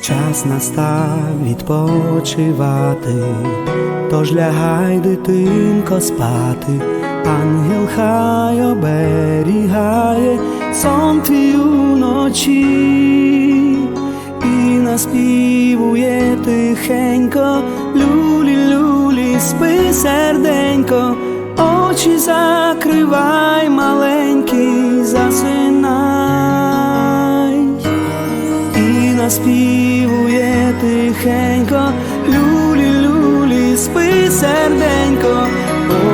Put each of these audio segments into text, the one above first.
Час настав відпочивати, тож лягай, дитинко, спати, ангел хай оберігає сон твій уночі. І наспівує тихенько, люлі, люлі, спи серденько, очі закривай, маленький, і наспівує тихенько, люлі, люлі, спи серденько,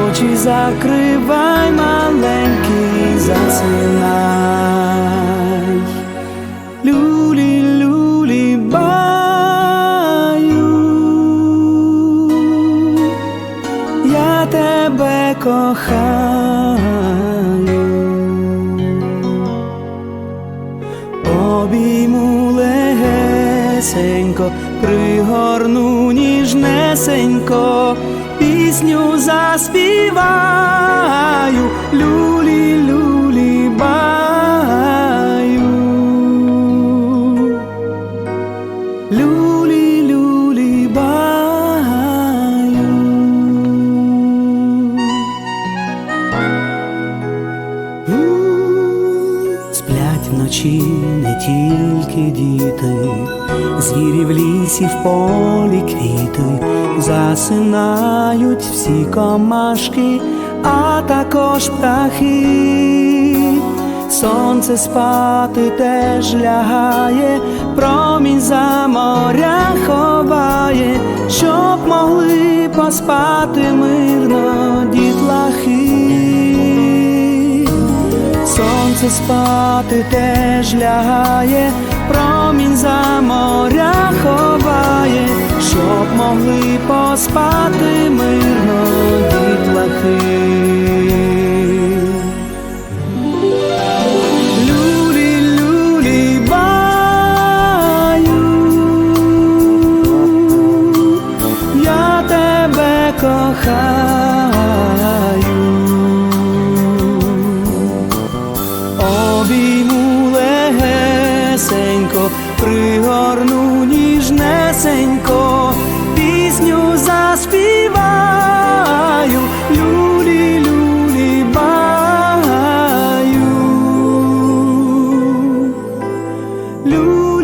очі закривай, маленький, засинай. Люлі, люлі, баю, я тебе кохаю. Обійму легесенько, пригорну ніжнесенько, пісню заспіваю, люлі, люлі. Люлі, баю. Сплять вночі тільки діти, звірі в лісі, в полі квіти, засинають всі комашки, а також птахи. Сонце спати теж лягає, промінь за моря ховає, щоб могли поспати мирно Сонце спати теж лягає, промінь за моря ховає, щоб могли поспати мирно дітлахи. Люлі, люлі, баю, я тебе кохаю. пригорну ніжнесенько, пісню заспіваю, люлі, люлі баю. Люлі.